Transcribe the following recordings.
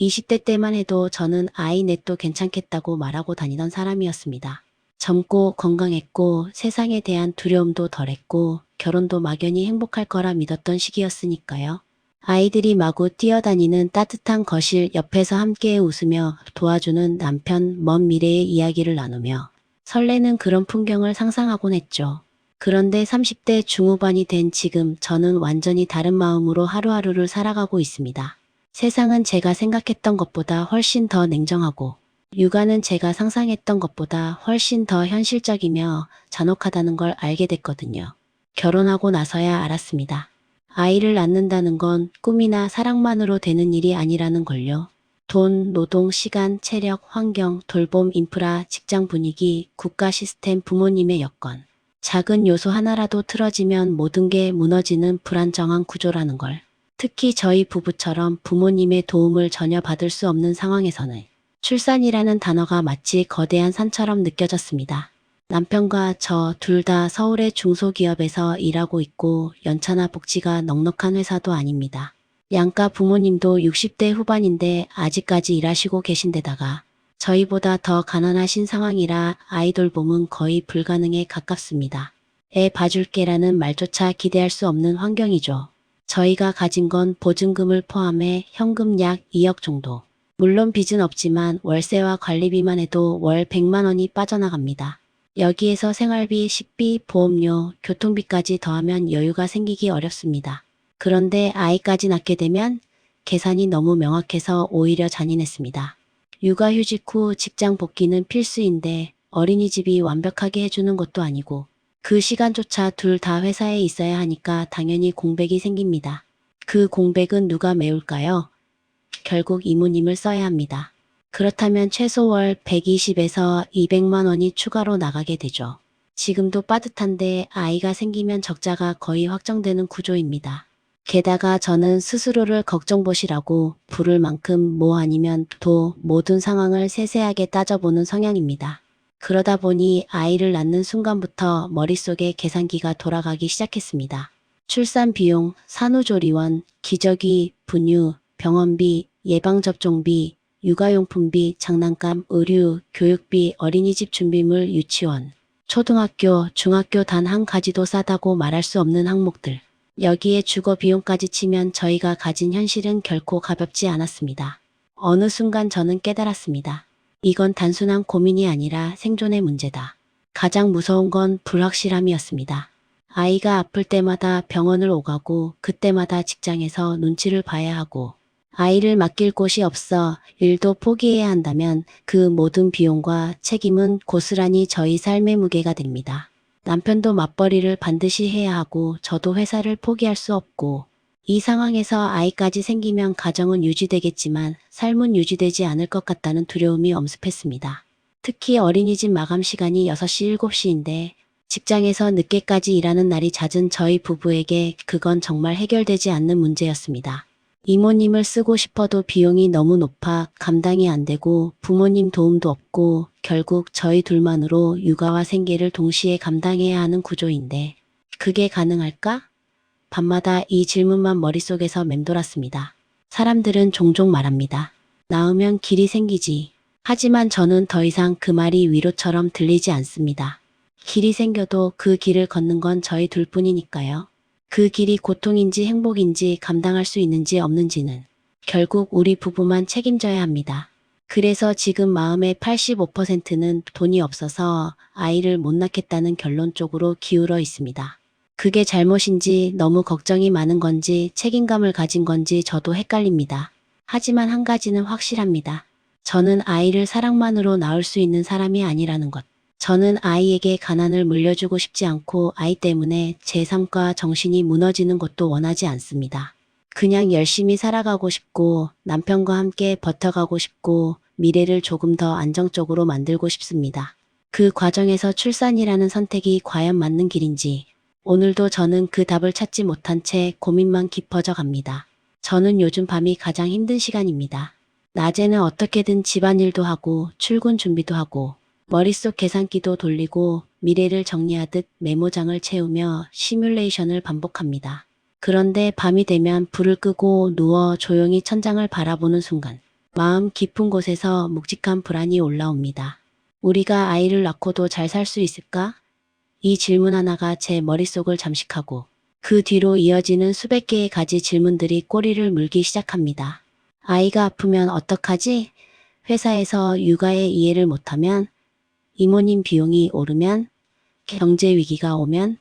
20대 때만 해도 저는 아이 넷도 괜찮겠다고 말하고 다니던 사람이었습니다. 젊고 건강했고 세상에 대한 두려움도 덜했고 결혼도 막연히 행복할 거라 믿었던 시기였으니까요. 아이들이 마구 뛰어다니는 따뜻한 거실 옆에서 함께 웃으며 도와주는 남편 먼 미래의 이야기를 나누며 설레는 그런 풍경을 상상하곤 했죠. 그런데 30대 중후반이 된 지금 저는 완전히 다른 마음으로 하루하루를 살아가고 있습니다. 세상은 제가 생각했던 것보다 훨씬 더 냉정하고 육아는 제가 상상했던 것보다 훨씬 더 현실적이며 잔혹하다는 걸 알게 됐거든요. 결혼하고 나서야 알았습니다. 아이를 낳는다는 건 꿈이나 사랑만으로 되는 일이 아니라는 걸요. 돈, 노동, 시간, 체력, 환경, 돌봄, 인프라, 직장 분위기, 국가 시스템, 부모님의 여건. 작은 요소 하나라도 틀어지면 모든 게 무너지는 불안정한 구조라는 걸. 특히 저희 부부처럼 부모님의 도움을 전혀 받을 수 없는 상황에서는 출산이라는 단어가 마치 거대한 산처럼 느껴졌습니다. 남편과 저 둘 다 서울의 중소기업에서 일하고 있고 연차나 복지가 넉넉한 회사도 아닙니다. 양가 부모님도 60대 후반인데 아직까지 일하시고 계신데다가 저희보다 더 가난하신 상황이라 아이돌 봄은 거의 불가능에 가깝습니다. 애 봐줄게라는 말조차 기대할 수 없는 환경이죠. 저희가 가진 건 보증금을 포함해 현금 약 2억 정도. 물론 빚은 없지만 월세와 관리비만 해도 월 100만 원이 빠져나갑니다. 여기에서 생활비, 식비, 보험료, 교통비까지 더하면 여유가 생기기 어렵습니다. 그런데 아이까지 낳게 되면 계산이 너무 명확해서 오히려 잔인했습니다. 육아휴직 후 직장 복귀는 필수인데 어린이집이 완벽하게 해주는 것도 아니고 그 시간조차 둘 다 회사에 있어야 하니까 당연히 공백이 생깁니다. 그 공백은 누가 메울까요? 결국 이모님을 써야 합니다. 그렇다면 최소 월 120에서 200만 원이 추가로 나가게 되죠. 지금도 빠듯한데 아이가 생기면 적자가 거의 확정되는 구조입니다. 게다가 저는 스스로를 걱정보시라고 부를 만큼 뭐 아니면 도 모든 상황을 세세하게 따져보는 성향입니다. 그러다 보니 아이를 낳는 순간부터 머릿속에 계산기가 돌아가기 시작했습니다. 출산 비용, 산후조리원, 기저귀, 분유, 병원비, 예방접종비, 육아용품비, 장난감, 의류, 교육비, 어린이집 준비물, 유치원, 초등학교, 중학교 단 한 가지도 싸다고 말할 수 없는 항목들. 여기에 주거 비용까지 치면 저희가 가진 현실은 결코 가볍지 않았습니다. 어느 순간 저는 깨달았습니다. 이건 단순한 고민이 아니라 생존의 문제다. 가장 무서운 건 불확실함이었습니다. 아이가 아플 때마다 병원을 오가고 그때마다 직장에서 눈치를 봐야 하고 아이를 맡길 곳이 없어 일도 포기해야 한다면 그 모든 비용과 책임은 고스란히 저희 삶의 무게가 됩니다. 남편도 맞벌이를 반드시 해야 하고 저도 회사를 포기할 수 없고 이 상황에서 아이까지 생기면 가정은 유지되겠지만 삶은 유지되지 않을 것 같다는 두려움이 엄습했습니다. 특히 어린이집 마감 시간이 6시, 7시인데 직장에서 늦게까지 일하는 날이 잦은 저희 부부에게 그건 정말 해결되지 않는 문제였습니다. 이모님을 쓰고 싶어도 비용이 너무 높아 감당이 안 되고 부모님 도움도 없고 결국 저희 둘만으로 육아와 생계를 동시에 감당해야 하는 구조인데 그게 가능할까? 밤마다 이 질문만 머릿속에서 맴돌았습니다. 사람들은 종종 말합니다. 낳으면 길이 생기지. 하지만 저는 더 이상 그 말이 위로처럼 들리지 않습니다. 길이 생겨도 그 길을 걷는 건 저희 둘뿐이니까요. 그 길이 고통인지 행복인지 감당할 수 있는지 없는지는 결국 우리 부부만 책임져야 합니다. 그래서 지금 마음의 85%는 돈이 없어서 아이를 못 낳겠다는 결론 쪽으로 기울어 있습니다. 그게 잘못인지 너무 걱정이 많은 건지 책임감을 가진 건지 저도 헷갈립니다. 하지만 한 가지는 확실합니다. 저는 아이를 사랑만으로 낳을 수 있는 사람이 아니라는 것. 저는 아이에게 가난을 물려주고 싶지 않고 아이 때문에 제 삶과 정신이 무너지는 것도 원하지 않습니다. 그냥 열심히 살아가고 싶고 남편과 함께 버텨가고 싶고 미래를 조금 더 안정적으로 만들고 싶습니다. 그 과정에서 출산이라는 선택이 과연 맞는 길인지 오늘도 저는 그 답을 찾지 못한 채 고민만 깊어져 갑니다. 저는 요즘 밤이 가장 힘든 시간입니다. 낮에는 어떻게든 집안일도 하고 출근 준비도 하고 머릿속 계산기도 돌리고 미래를 정리하듯 메모장을 채우며 시뮬레이션을 반복합니다. 그런데 밤이 되면 불을 끄고 누워 조용히 천장을 바라보는 순간 마음 깊은 곳에서 묵직한 불안이 올라옵니다. 우리가 아이를 낳고도 잘 살 수 있을까? 이 질문 하나가 제 머릿속을 잠식하고 그 뒤로 이어지는 수백 개의 가지 질문들이 꼬리를 물기 시작합니다. 아이가 아프면 어떡하지? 회사에서 육아에 이해를 못하면? 이모님 비용이 오르면? 경제 위기가 오면?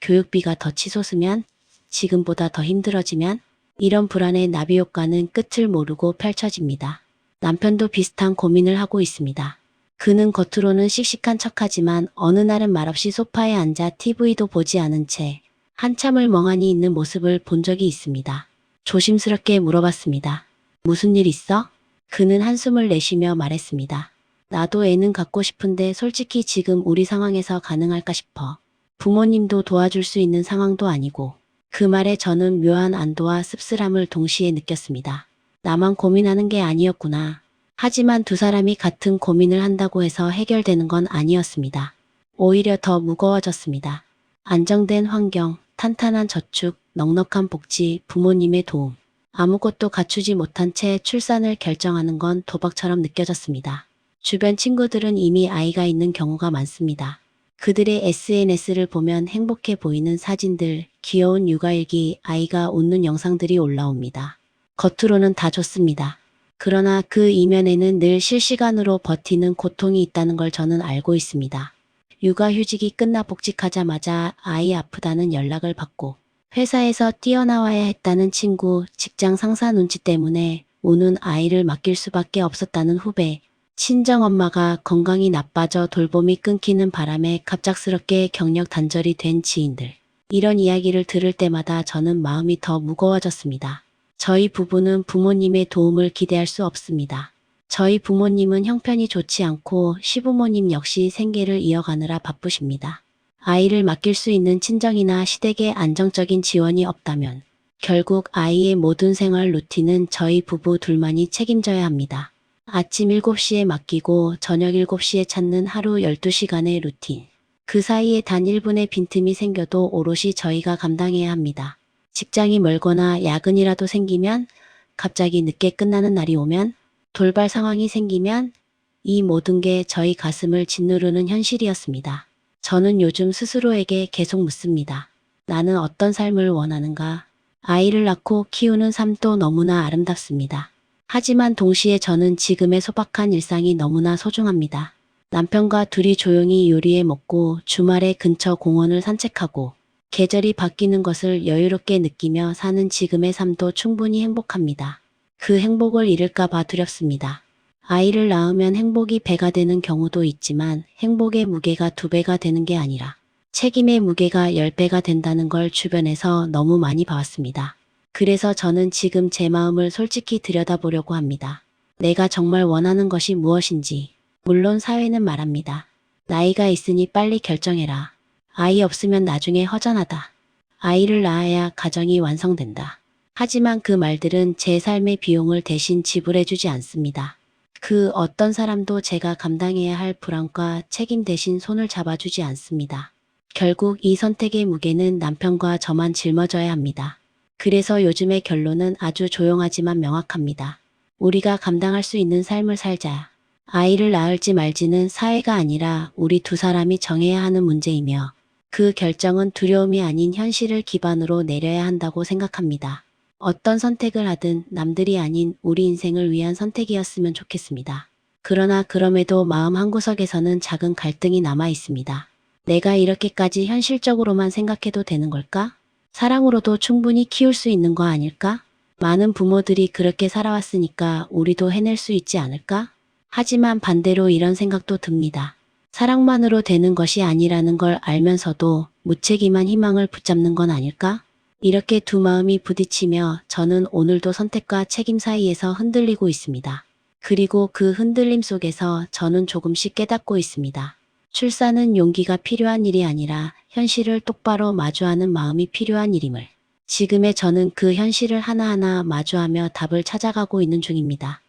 교육비가 더 치솟으면? 지금보다 더 힘들어지면? 이런 불안의 나비 효과는 끝을 모르고 펼쳐집니다. 남편도 비슷한 고민을 하고 있습니다. 그는 겉으로는 씩씩한 척하지만 어느 날은 말없이 소파에 앉아 TV도 보지 않은 채 한참을 멍하니 있는 모습을 본 적이 있습니다. 조심스럽게 물어봤습니다. 무슨 일 있어? 그는 한숨을 내쉬며 말했습니다. 나도 애는 갖고 싶은데 솔직히 지금 우리 상황에서 가능할까 싶어. 부모님도 도와줄 수 있는 상황도 아니고. 그 말에 저는 묘한 안도와 씁쓸함을 동시에 느꼈습니다. 나만 고민하는 게 아니었구나. 하지만 두 사람이 같은 고민을 한다고 해서 해결되는 건 아니었습니다. 오히려 더 무거워졌습니다. 안정된 환경, 탄탄한 저축, 넉넉한 복지, 부모님의 도움. 아무것도 갖추지 못한 채 출산을 결정하는 건 도박처럼 느껴졌습니다. 주변 친구들은 이미 아이가 있는 경우가 많습니다. 그들의 SNS를 보면 행복해 보이는 사진들, 귀여운 육아일기, 아이가 웃는 영상들이 올라옵니다. 겉으로는 다 좋습니다. 그러나 그 이면에는 늘 실시간으로 버티는 고통이 있다는 걸 저는 알고 있습니다. 육아휴직이 끝나 복직하자마자 아이 아프다는 연락을 받고 회사에서 뛰어나와야 했다는 친구, 직장 상사 눈치 때문에 우는 아이를 맡길 수밖에 없었다는 후배, 친정 엄마가 건강이 나빠져 돌봄이 끊기는 바람에 갑작스럽게 경력 단절이 된 지인들. 이런 이야기를 들을 때마다 저는 마음이 더 무거워졌습니다. 저희 부부는 부모님의 도움을 기대할 수 없습니다. 저희 부모님은 형편이 좋지 않고 시부모님 역시 생계를 이어가느라 바쁘십니다. 아이를 맡길 수 있는 친정이나 시댁의 안정적인 지원이 없다면 결국 아이의 모든 생활 루틴은 저희 부부 둘만이 책임져야 합니다. 아침 7시에 맡기고 저녁 7시에 찾는 하루 12시간의 루틴. 그 사이에 단 1분의 빈틈이 생겨도 오롯이 저희가 감당해야 합니다. 직장이 멀거나 야근이라도 생기면 갑자기 늦게 끝나는 날이 오면 돌발 상황이 생기면 이 모든 게 저희 가슴을 짓누르는 현실이었습니다. 저는 요즘 스스로에게 계속 묻습니다. 나는 어떤 삶을 원하는가? 아이를 낳고 키우는 삶도 너무나 아름답습니다. 하지만 동시에 저는 지금의 소박한 일상이 너무나 소중합니다. 남편과 둘이 조용히 요리해 먹고 주말에 근처 공원을 산책하고 계절이 바뀌는 것을 여유롭게 느끼며 사는 지금의 삶도 충분히 행복합니다. 그 행복을 잃을까 봐 두렵습니다. 아이를 낳으면 행복이 배가 되는 경우도 있지만 행복의 무게가 두 배가 되는 게 아니라 책임의 무게가 열 배가 된다는 걸 주변에서 너무 많이 봐왔습니다. 그래서 저는 지금 제 마음을 솔직히 들여다보려고 합니다. 내가 정말 원하는 것이 무엇인지. 물론 사회는 말합니다. 나이가 있으니 빨리 결정해라. 아이 없으면 나중에 허전하다. 아이를 낳아야 가정이 완성된다. 하지만 그 말들은 제 삶의 비용을 대신 지불해주지 않습니다. 그 어떤 사람도 제가 감당해야 할 불안과 책임 대신 손을 잡아주지 않습니다. 결국 이 선택의 무게는 남편과 저만 짊어져야 합니다. 그래서 요즘의 결론은 아주 조용하지만 명확합니다. 우리가 감당할 수 있는 삶을 살자. 아이를 낳을지 말지는 사회가 아니라 우리 두 사람이 정해야 하는 문제이며 그 결정은 두려움이 아닌 현실을 기반으로 내려야 한다고 생각합니다. 어떤 선택을 하든 남들이 아닌 우리 인생을 위한 선택이었으면 좋겠습니다. 그러나 그럼에도 마음 한구석에서는 작은 갈등이 남아 있습니다. 내가 이렇게까지 현실적으로만 생각해도 되는 걸까? 사랑으로도 충분히 키울 수 있는 거 아닐까? 많은 부모들이 그렇게 살아왔으니까 우리도 해낼 수 있지 않을까? 하지만 반대로 이런 생각도 듭니다. 사랑만으로 되는 것이 아니라는 걸 알면서도 무책임한 희망을 붙잡는 건 아닐까? 이렇게 두 마음이 부딪히며 저는 오늘도 선택과 책임 사이에서 흔들리고 있습니다. 그리고 그 흔들림 속에서 저는 조금씩 깨닫고 있습니다. 출산은 용기가 필요한 일이 아니라 현실을 똑바로 마주하는 마음이 필요한 일임을. 지금의 저는 그 현실을 하나하나 마주하며 답을 찾아가고 있는 중입니다.